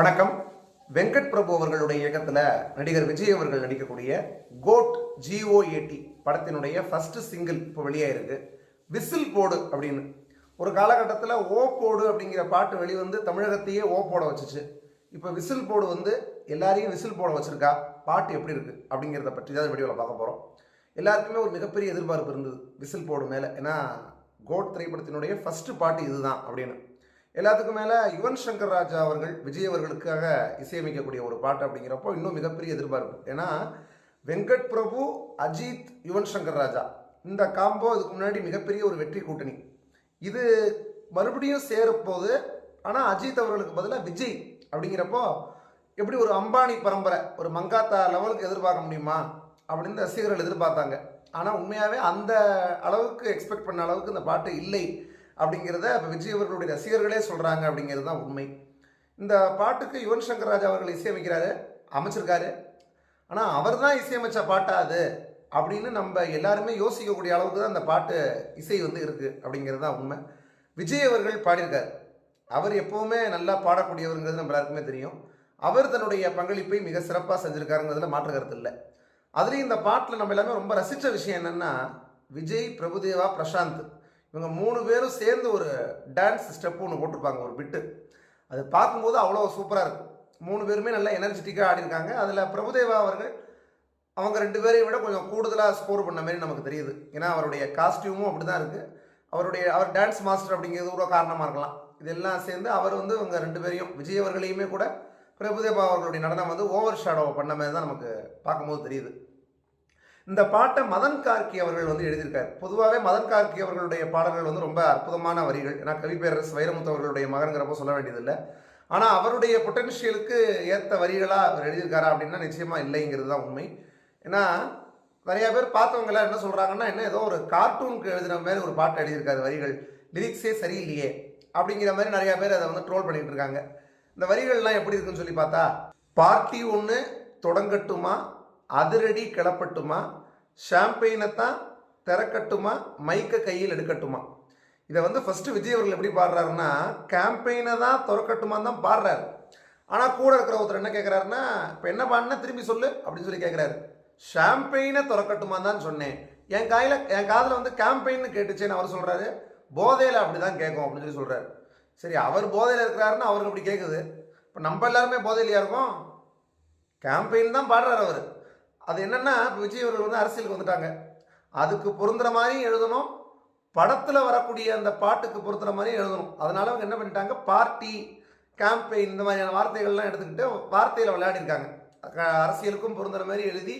வணக்கம். வெங்கட் பிரபு அவர்களுடைய இயக்கத்தில் நடிகர் விஜய் அவர்கள் நடிக்கக்கூடிய GOAT G O A T படத்தினுடைய ஃபஸ்ட்டு சிங்கிள் இப்போ வெளியாயிருக்கு. விசில் போடு அப்படின்னு. ஒரு காலகட்டத்தில் ஓ போடு அப்படிங்கிற பாட்டு வெளிவந்து தமிழகத்தையே ஓ போட வச்சுச்சு. இப்போ விசில் போடு வந்து எல்லாரையும் விசில் போட வச்சுருக்கா? பாட்டு எப்படி இருக்குது அப்படிங்கிறத பற்றி தான் வீடியோவில் பார்க்க போகிறோம் எல்லாருக்குமே ஒரு மிகப்பெரிய எதிர்பார்ப்பு இருந்தது. விசில் போடு மேலே. ஏன்னா கோட் திரைப்படத்தினுடைய ஃபஸ்ட்டு பாட்டு இதுதான் அப்படின்னு. எல்லாத்துக்கும் மேலே யுவன் சங்கர் ராஜா அவர்கள் விஜய் அவர்களுக்காக இசையமைக்கக்கூடிய ஒரு பாட்டு அப்படிங்கிறப்போ இன்னும் மிகப்பெரிய எதிர்பார்ப்பு. ஏன்னா வெங்கட் பிரபு அஜித் யுவன் சங்கர் ராஜா இந்த காம்போ இதுக்கு முன்னாடி மிகப்பெரிய ஒரு வெற்றி கூட்டணி. இது மறுபடியும் சேரப்போது ஆனால் அஜித் அவர்களுக்கு பதிலாக விஜய் அப்படிங்கிறப்போ எப்படி ஒரு அம்பானி பரம்பரை ஒரு மங்காத்தா லெவலுக்கு எதிர்பார்க்க முடியுமா அப்படின்னு ரசிகர்கள் எதிர்பார்த்தாங்க. ஆனால் உண்மையாகவே அந்த அளவுக்கு எக்ஸ்பெக்ட் பண்ண அளவுக்கு இந்த பாட்டு இல்லை. அப்படிங்கிறத இப்போ விஜய் அவர்களுடைய ரசிகர்களே சொல்கிறாங்க அப்படிங்கிறது தான் உண்மை. இந்த பாட்டுக்கு யுவன் சங்கர் ராஜா அவர்கள் இசையமைக்கிறாரு அமைச்சிருக்காரு. ஆனால் அவர் தான் இசையமைச்ச பாட்டா அது அப்படின்னு நம்ம எல்லாருமே யோசிக்கக்கூடிய அளவுக்கு தான் அந்த பாட்டு இசை வந்து இருக்குது அப்படிங்கிறது தான் உண்மை. விஜய் அவர்கள் பாடியிருக்கார். அவர் எப்போவுமே நல்லா பாடக்கூடியவருங்கிறது நம்ம எல்லாருக்குமே தெரியும். அவர் தன்னுடைய பங்களிப்பை மிக சிறப்பாக செஞ்சுருக்காருங்கிறதுல மாற்று கருத்து இல்லை. அதுலேயும் இந்த பாட்டில் நம்ம எல்லாமே ரொம்ப ரசித்த விஷயம் என்னென்னா விஜய் பிரபுதேவா பிரசாந்த். இவங்க மூணு பேரும் சேர்ந்து ஒரு டான்ஸ் ஸ்டெப் ஒன்று போட்டிருப்பாங்க ஒரு பிட்டு அது பார்க்கும்போது அவ்வளோ சூப்பராக இருக்கும் மூணு பேருமே நல்லா எனர்ஜெட்டிக்காக ஆடிருக்காங்க அதில் பிரபுதேவா அவர்கள் அவங்க ரெண்டு பேரையும் விட கொஞ்சம் கூடுதலாக ஸ்கோர் பண்ண மாதிரி நமக்கு தெரியுது. ஏன்னா அவருடைய காஸ்டியூமும் அப்படி தான் இருக்குது அவருடைய அவர் டான்ஸ் மாஸ்டர் அப்படிங்கிறது கூட காரணமாக இருக்கலாம். இதெல்லாம் சேர்ந்து அவர் வந்து இவங்க ரெண்டு பேரையும் விஜய் அவர்களையுமே கூட பிரபுதேவா அவர்களுடைய நடனம் வந்து ஓவர் ஷேடோ பண்ண மாதிரி தான் நமக்கு பார்க்கும்போது தெரியுது. இந்த பாட்டை மதன் கார்கி அவர்கள் வந்து எழுதியிருக்கார். பொதுவாகவே மதன் கார்கி அவர்களுடைய பாடல்கள் வந்து ரொம்ப அற்புதமான வரிகள். ஏன்னா கவிப்பேரரசு வைரமுத்து அவர்களுடைய மகன்கிறப்போ சொல்ல வேண்டியதில்லை. ஆனால் அவருடைய பொட்டென்ஷியலுக்கு ஏற்ற வரிகளாக அவர் எழுதியிருக்காரா அப்படின்னா நிச்சயமாக இல்லைங்கிறது தான் உண்மை. ஏன்னா நிறையா பேர் பார்த்தவங்க என்ன சொல்கிறாங்கன்னா என்ன ஏதோ ஒரு கார்ட்டூனுக்கு எழுதின மாதிரி ஒரு பாட்டு எழுதியிருக்காரு வரிகள். லிரிக்ஸே சரியில்லையே அப்படிங்கிற மாதிரி நிறையா பேர் அதை வந்து ட்ரோல் பண்ணிகிட்டு இருக்காங்க. இந்த வரிகள்லாம் எப்படி இருக்குன்னு சொல்லி பார்த்தா பார்ட்டி ஒன்று தொடங்கட்டுமா? அதிரடி கிளப்பட்டுமா? ஷாம்பெயினை தான் திறக்கட்டுமா? மைக்கை கையில் எடுக்கட்டுமா? இதை வந்து ஃபஸ்ட்டு விஜய் அவர்கள் எப்படி பாடுறாருன்னா கேம்பெயினை தான் திறக்கட்டுமான்னு தான் பாடுறாரு. ஆனால் கூட இருக்கிற ஒருத்தர் என்ன கேட்குறாருன்னா இப்போ என்ன பாடினா? திரும்பி சொல்லு அப்படின்னு சொல்லி கேட்குறாரு ஷாம்பெயினை திறக்கட்டுமா தான் சொன்னேன். என் காயில் என் காதில் வந்து கேம்பெயின்னு கேட்டுச்சேன்னு அவர் சொல்கிறாரு போதையில் அப்படி தான் கேட்கும் அப்படின்னு சொல்லி சொல்கிறாரு சரி அவர் போதையில் இருக்கிறாருன்னு அவருக்கு அப்படி கேட்குது இப்போ நம்ம எல்லாருமே போதையிலையா இருக்கோம்? கேம்பெயின் தான் பாடுறாரு அவர். அது என்னென்னா இப்போ விஜய் அவர்கள் வந்து அரசியலுக்கு வந்துட்டாங்க. அதுக்கு பொருந்துற மாதிரியும் எழுதணும். படத்தில் வரக்கூடிய அந்த பாட்டுக்கு பொருத்துற மாதிரியும் எழுதணும். அதனால அவங்க என்ன பண்ணிட்டாங்க? பார்ட்டி கேம்பெயின் இந்த மாதிரியான வார்த்தைகள்லாம் எடுத்துக்கிட்டு வார்த்தையில் விளையாடிருக்காங்க. அரசியலுக்கும் பொருந்துற மாதிரி எழுதி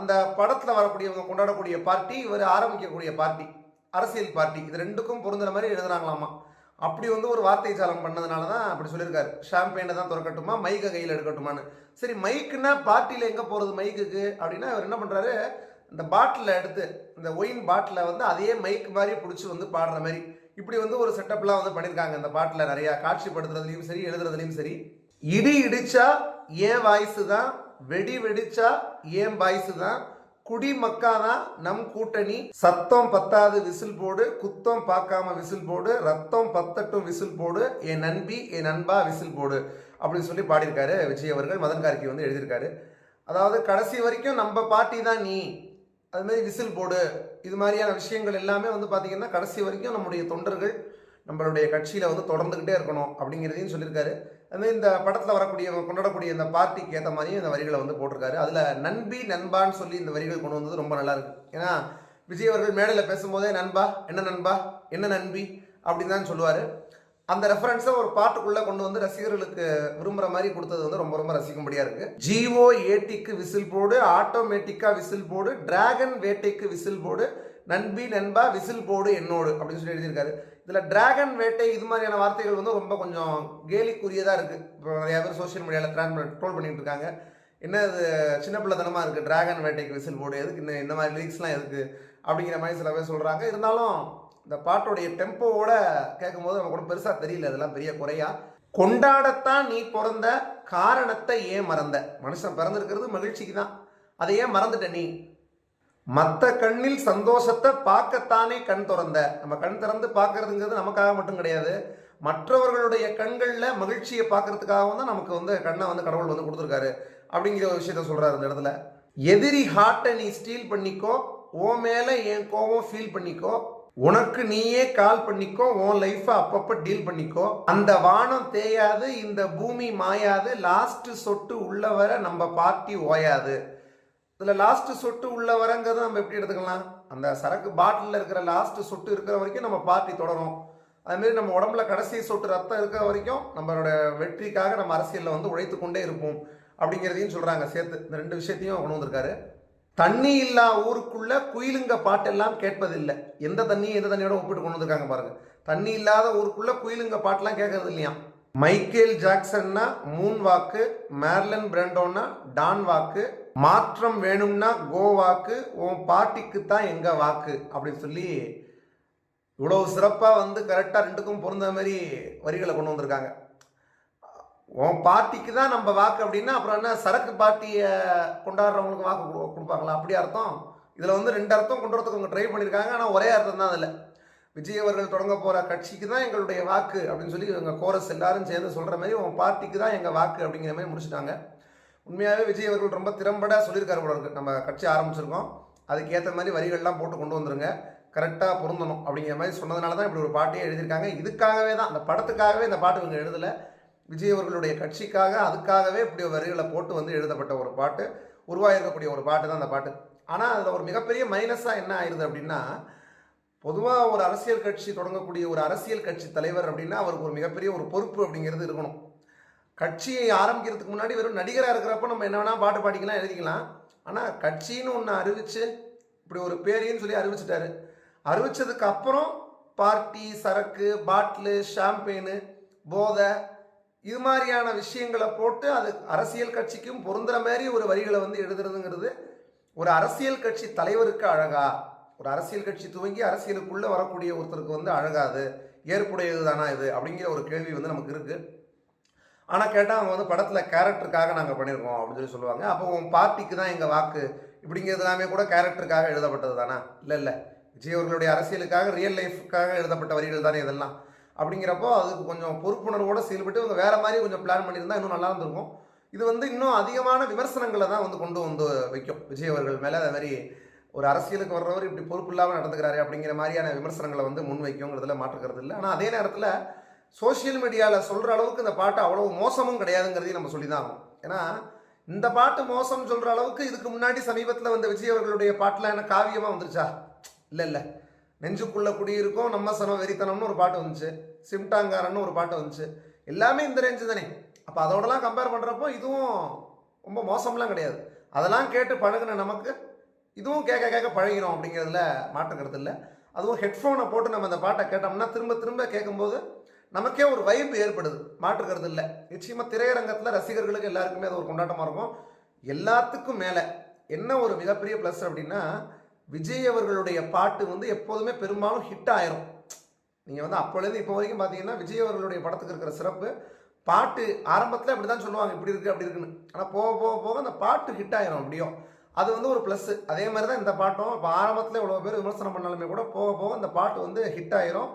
அந்த படத்தில் வரக்கூடியவங்க கொண்டாடக்கூடிய பார்ட்டி இவர் ஆரம்பிக்கக்கூடிய பார்ட்டி அரசியல் பார்ட்டி இது ரெண்டுக்கும் பொருந்துற மாதிரி எழுதுறாங்களாமா? அப்படி வந்து ஒரு வார்த்தை ஜாலம் பண்ணதுனால தான் அப்படி சொல்லியிருக்காரு. ஷாம்பெயினை தான் திறக்கட்டுமா? மைக்கை கையில் எடுக்கட்டுமான்னு. சரி மைக்குன்னா பார்ட்டியில் எங்கே போகிறது மைக்குக்கு அப்படின்னா அவர் என்ன பண்ணுறாரு இந்த பாட்டிலில் எடுத்து இந்த ஒயின் பாட்டிலில் வந்து அதே மைக் மாதிரி பிடிச்சி வந்து பாடுற மாதிரி. இப்படி வந்து ஒரு செட்டப்லாம் வந்து பண்ணியிருக்காங்க இந்த பாட்டில் நிறையா. காட்சிப்படுத்துறதுலையும் சரி எழுதுறதுலையும் சரி. இடி இடிச்சா ஏன் வாய்ஸு தான் வெடி வெடிச்சா ஏன் வாய்ஸு தான் குடி நம் கூட்டணி? சத்தம் பத்தாது விசில் போடு குத்தம் பார்க்காம விசில் போடு ரத்தம் பத்தட்டும் விசில் போடு என் நண்பி என் நண்பா விசில் போடு அப்படின்னு சொல்லி பாடியிருக்காரு விஜய் அவர்கள் மதன் கார்கி வந்து எழுதியிருக்காரு. அதாவது கடைசி வரைக்கும் நம்ம பாட்டி தான் நீ. அது மாதிரி விசில் போடு. இது மாதிரியான விஷயங்கள் எல்லாமே வந்து பார்த்தீங்கன்னா கடைசி வரைக்கும் நம்முடைய தொண்டர்கள் நம்மளுடைய கட்சியில் வந்து தொடர்ந்துக்கிட்டே இருக்கணும் அப்படிங்கிறதையும் சொல்லியிருக்காரு. அதுமாதிரி இந்த படத்தில் வரக்கூடிய கொண்டாடக்கூடிய இந்த பார்ட்டிக்கு ஏற்ற மாதிரியும் இந்த வரிகளை வந்து போட்டிருக்காரு. அதில் நண்பி நண்பான்னு சொல்லி இந்த வரிகள் கொண்டு வந்தது ரொம்ப நல்லா இருக்கு. ஏன்னா விஜய் அவர்கள் மேடையில் பேசும்போதே நண்பா என்ன நண்பா என்ன நண்பி? அப்படின்னு தான் சொல்லுவார். அந்த ரெஃபரன்ஸை ஒரு பாட்டுக்குள்ளே கொண்டு வந்து ரசிகர்களுக்கு விரும்புகிற மாதிரி கொடுத்தது வந்து ரொம்ப ரொம்ப ரசிக்கும்படியாக இருக்குது ஜிஓ ஏடிக்கு விசில் போடு ஆட்டோமேட்டிக்காக விசில் போடு டிராகன் வேட்டைக்கு விசில் போடு நண்பி நண்பா விசில் போடு என்னோடு அப்படின்னு சொல்லி எழுதியிருக்காரு. இதில் டிராகன் வேட்டை இது மாதிரியான வார்த்தைகள் வந்து ரொம்ப கொஞ்சம் கேலிக்குரியதாக இருக்குது இப்போ நிறையா பேர் சோஷியல் மீடியாவில் ட்ரான் ட்ரோல் பண்ணிகிட்டு இருக்காங்க. என்ன இது சின்ன பிள்ளைத்தனமாக இருக்குது டிராகன் வேட்டைக்கு விசில் போடு எதுக்கு இந்த இந்த மாதிரி லிரிக்ஸ்லாம் எதுக்கு? அப்படிங்கிற மாதிரி சில பேர் சொல்கிறாங்க இருந்தாலும் இந்த பாட்டோடைய டெம்போவோட கேட்கும்போது நமக்கு ஒன்றும் பெருசாக தெரியல. அதெல்லாம் பெரிய குறையா. கொண்டாடத்தான் நீ பிறந்த காரணத்தை ஏன் மறந்த? மனுஷன் பிறந்திருக்கிறது மகிழ்ச்சிக்கு தான் அதை ஏன் மறந்துட்ட நீ? மற்ற கண்ணில் சந்தோஷத்தை பார்க்கத்தானே கண் திறந்த? நம்ம கண் திறந்து பார்க்கறதுங்கிறது நமக்காக மட்டும் கிடையாது. மற்றவர்களுடைய கண்களில் மகிழ்ச்சியை பார்க்கறதுக்காகவும் தான் நமக்கு வந்து கண்ணை வந்து கடவுள் வந்து கொடுத்துருக்காரு அப்படிங்கிற ஒரு விஷயத்த சொல்றாரு இந்த இடத்துல. எதிரி ஹார்ட்டை நீ ஸ்டீல் பண்ணிக்கோ ஓ மேல என் கோவம் ஃபீல் பண்ணிக்கோ உனக்கு நீயே கால் பண்ணிக்கோ உன் லைஃப்பை அப்பப்போ டீல் பண்ணிக்கோ. அந்த வானம் தேயாது இந்த பூமி மாயாது லாஸ்ட் சொட்டு உள்ளவரை நம்ம பார்ட்டி ஓயாது. இதில் லாஸ்ட்டு சொட்டு உள்ள வரங்கிறத நம்ம எப்படி எடுத்துக்கலாம்? அந்த சரக்கு பாட்டிலில் இருக்கிற லாஸ்ட்டு சொட்டு இருக்கிற வரைக்கும் நம்ம பார்ட்டி தொடரும். அதுமாரி நம்ம உடம்புல கடைசி சொட்டு ரத்தம் இருக்கிற வரைக்கும் நம்மளோட வெற்றிக்காக நம்ம அரசியலில் வந்து உழைத்து கொண்டே இருப்போம். அப்படிங்கிறதையும் சொல்கிறாங்க சேர்த்து இந்த ரெண்டு விஷயத்தையும் கொண்டு வந்திருக்காரு. தண்ணி இல்லா ஊருக்குள்ள குயிலுங்க பாட்டெல்லாம் கேட்பதில்லை. எந்த தண்ணியும் எந்த தண்ணியோட ஒப்பிட்டு கொண்டு வந்திருக்காங்க பாருங்க. தண்ணி இல்லாத ஊருக்குள்ள குயிலுங்க பாட்டெல்லாம் கேட்கறது இல்லையா? மைக்கேல் ஜாக்சன்னா மூன் வாக்கு மேர்லன் பிராண்டோன்னா டான் வாக்கு மாற்றம் வேணும்னா கோ வாக்கு உன் பாட்டிக்கு தான் எங்க வாக்கு அப்படின்னு சொல்லி இவ்வளவு சிறப்பாக வந்து கரெக்டாக ரெண்டுக்கும் பொருந்த மாதிரி வரிகளை கொண்டு வந்திருக்காங்க. உன் பார்ட்டிக்கு தான் நம்ம வாக்கு அப்படின்னா அப்புறம் என்ன சரக்கு பார்ட்டியை கொண்டாடுறவங்களுக்கு வாக்கு கொடு- கொடுப்பாங்களா? அப்படி அர்த்தம். இதில் வந்து ரெண்டு அர்த்தம் கொண்டு வரதுக்கு அவங்க ட்ரை பண்ணியிருக்காங்க ஆனால் ஒரே அர்த்தம் தான் அதில். விஜய் அவர்கள் தொடங்க போகிற கட்சிக்கு தான் எங்களுடைய வாக்கு அப்படின்னு சொல்லி இவங்க கோரஸ் எல்லாரும் சேர்ந்து சொல்கிற மாதிரி உன் பார்ட்டிக்கு தான் எங்கள் வாக்கு அப்படிங்கிற மாதிரி முடிச்சுட்டாங்க. உண்மையாகவே விஜய் அவர்கள் ரொம்ப திறம்பட சொல்லியிருக்காரு போல இருக்கு. நம்ம கட்சி ஆரம்பிச்சிருக்கோம். அதுக்கேற்ற மாதிரி வரிகள்லாம் போட்டு கொண்டு வந்துருங்க. கரெக்டாக பொருந்தணும் அப்படிங்கிற மாதிரி சொன்னதுனால தான் இப்படி ஒரு பாட்டையே எழுதியிருக்காங்க. இதுக்காகவே தான் அந்த படத்துக்காகவே இந்த பாட்டு இவங்க எழுதலை. விஜய் அவர்களுடைய கட்சிக்காக அதுக்காகவே இப்படி வரிகளை போட்டு வந்து எழுதப்பட்ட ஒரு பாட்டு. உருவாகிருக்கக்கூடிய ஒரு பாட்டு தான் அந்த பாட்டு. ஆனால் அதில் ஒரு மிகப்பெரிய மைனஸாக என்ன ஆயிடுது அப்படின்னா பொதுவாக ஒரு அரசியல் கட்சி தொடங்கக்கூடிய ஒரு அரசியல் கட்சி தலைவர் அப்படின்னா அவருக்கு ஒரு மிகப்பெரிய ஒரு பொறுப்பு அப்படிங்கிறது இருக்கணும். கட்சியை ஆரம்பிக்கிறதுக்கு முன்னாடி வெறும் நடிகராக இருக்கிறப்ப நம்ம என்ன வேணால் பாட்டு பாடிக்கலாம் எழுதிக்கலாம். ஆனால் கட்சின்னு ஒன்று அறிவிச்சு இப்படி ஒரு பேரையும் சொல்லி அறிவிச்சிட்டாரு. அறிவிச்சதுக்கு அப்புறம் பார்ட்டி சரக்கு பாட்டிலு ஷாம்பெயின் போதை இது மாதிரியான விஷயங்களை போட்டு அது அரசியல் கட்சிக்கும் பொருந்துற மாதிரி ஒரு வரிகளை வந்து எழுதுறதுங்கிறது ஒரு அரசியல் கட்சி தலைவருக்கு அழகா. ஒரு அரசியல் கட்சி துவங்கி அரசியலுக்குள்ளே வரக்கூடிய ஒருத்தருக்கு வந்து அழகாது. ஏற்புடையது தானா இது? அப்படிங்கிற ஒரு கேள்வி வந்து நமக்கு இருக்குது ஆனால் கேட்டால் அவங்க வந்து படத்தில் கேரக்டருக்காக நாங்கள் பண்ணியிருக்கோம் அப்படின்னு சொல்லி சொல்லுவாங்க. அப்போ உன் பார்ட்டிக்கு தான் எங்கள் வாக்கு? இப்படிங்கிறது எல்லாமே கூட கேரக்டருக்காக எழுதப்பட்டது தானா? இல்லை இல்லை. விஜய் அவர்களுடைய அரசியலுக்காக ரியல் லைஃப்க்காக எழுதப்பட்ட வரிகள் தானே இதெல்லாம்? அப்படிங்கிறப்போ அதுக்கு கொஞ்சம் பொறுப்புணர்வோட செயல்பட்டு இவங்க வேறு மாதிரி கொஞ்சம் பிளான் பண்ணியிருந்தால் இன்னும் நல்லா இருந்திருக்கும். இது வந்து இன்னும் அதிகமான விமர்சனங்களை தான் வந்து கொண்டு வந்து வைக்கும். விஜய் அவர்கள் மேலே அதே மாதிரி ஒரு அரசியலுக்கு வர்றவர் இப்படி பொறுப்பு இல்லாமல் நடந்துக்கிறாரு அப்படிங்கிற மாதிரியான விமர்சனங்களை வந்து முன் வைக்குங்கிறதுல மாற்றுக்கிறது இல்லை. ஆனால் அதே நேரத்தில் சோஷியல் மீடியாவில் சொல்கிற அளவுக்கு இந்த பாட்டு அவ்வளோ மோசமும் கிடையாதுங்கிறதையும் நம்ம சொல்லி தான் ஆகும் ஏன்னா இந்த பாட்டு மோசம் சொல்கிற அளவுக்கு இதுக்கு முன்னாடி சமீபத்தில் வந்த விஜய் அவர்களுடைய பாட்டெலாம் என்ன காவியமாக வந்துருச்சா? இல்லை இல்லை. நெஞ்சுக்குள்ள குடியிருக்கும் நம்ம சனம் வெறித்தனம்னு ஒரு பாட்டு வந்துச்சு. சிம்டாங்காரன்னு ஒரு பாட்டு வந்துச்சு. எல்லாமே இந்த ரேஞ்சு தானே. அப்போ அதோடலாம் கம்பேர் பண்ணுறப்போ இதுவும் ரொம்ப மோசம்லாம் கிடையாது. அதெல்லாம் கேட்டு பழகின நமக்கு இதுவும் கேட்க கேட்க பழகிறோம் அப்படிங்கிறதுல மாற்றுக்கிறது இல்லை. அதுவும் ஹெட்ஃபோனை போட்டு நம்ம அந்த பாட்டை கேட்டோம்னா திரும்ப திரும்ப கேட்கும்போது நமக்கே ஒரு வைப் ஏற்படுது. மாற்றுக்கிறது இல்லை நிச்சயமாக திரையரங்கத்தில் ரசிகர்களுக்கு எல்லாருக்குமே அது ஒரு கொண்டாட்டமாக இருக்கும். எல்லாத்துக்கும் மேலே என்ன ஒரு மிகப்பெரிய ப்ளஸ் அப்படின்னா விஜய் அவர்களுடைய பாட்டு வந்து எப்போதுமே பெரும்பாலும் ஹிட் ஆயிரும். நீங்கள் வந்து அப்போலேருந்து இப்போ வரைக்கும் பார்த்தீங்கன்னா விஜய் அவர்களுடைய படத்துக்கு இருக்கிற சிறப்பு பாட்டு ஆரம்பத்தில் அப்படி தான் சொல்லுவாங்க இப்படி இருக்குது அப்படி இருக்குன்னு. ஆனால் போக போக போக அந்த பாட்டு ஹிட் ஆயிரும் அப்படியும் அது வந்து ஒரு ப்ளஸ் அதே மாதிரி தான் இந்த பாட்டும் இப்போ ஆரம்பத்தில் இவ்வளோ பேர் விமர்சனம் பண்ணாலுமே கூட போக போக அந்த பாட்டு வந்து ஹிட் ஆயிரும்.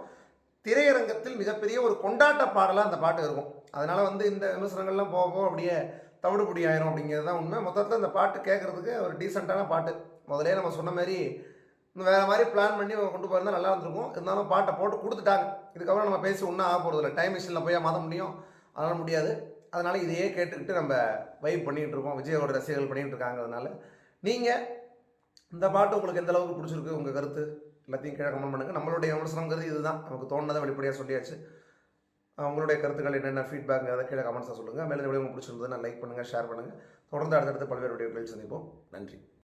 திரையரங்கத்தில் மிகப்பெரிய ஒரு கொண்டாட்ட பாடலாக அந்த பாட்டு இருக்கும். அதனால் வந்து இந்த விமர்சனங்கள்லாம் போக போக அப்படியே தவிடுபடி ஆயிரும் அப்படிங்கிறது தான் உண்மை. மொத்தத்தில் இந்த பாட்டு கேட்குறதுக்கு ஒரு டீசெண்டான பாட்டு. முதலே நம்ம சொன்ன மாதிரி இன்னும் வேறு மாதிரி பிளான் பண்ணி கொண்டு போயிருந்தால் நல்லா இருந்திருக்கும். இருந்தாலும் பாட்டை போட்டு கொடுத்துட்டாங்க. இதுக்கப்புறம் நம்ம பேசி ஒன்றும் ஆக போகிறது இல்லை டைம் மிஷினில் போய் மாற்ற முடியும். அதனால் முடியாது. அதனால் இதையே கேட்டுக்கிட்டு நம்ம வைப் பண்ணிகிட்டு இருக்கோம். விஜயோட ரசிகர்கள் பண்ணிகிட்டு இருக்காங்கிறதுனால. நீங்கள் இந்த பாட்டு உங்களுக்கு எந்த அளவுக்கு பிடிச்சிருக்கு? உங்கள் கருத்து? எல்லாத்தையும் கீழே கமெண்ட் பண்ணுங்கள் நம்மளுடைய விமர்சனங்கிறது இதுதான். நமக்கு தோணுனதை வெளிப்படையாக சொல்லியாச்சு. அவங்களுடைய உங்களுடைய கருத்துக்கள் என்னென்ன ஃபீட்பேக் அதை கீழே கமெண்ட்ஸாக சொல்லுங்கள் மேலே இந்த உங்களுக்கு பிடிச்சிருந்ததுன்னா லைக் பண்ணுங்கள் ஷேர் பண்ணுங்கள் தொடர்ந்து அடுத்தடுத்து பல்வேறு வீடியோக்களில் சந்திப்போம். நன்றி.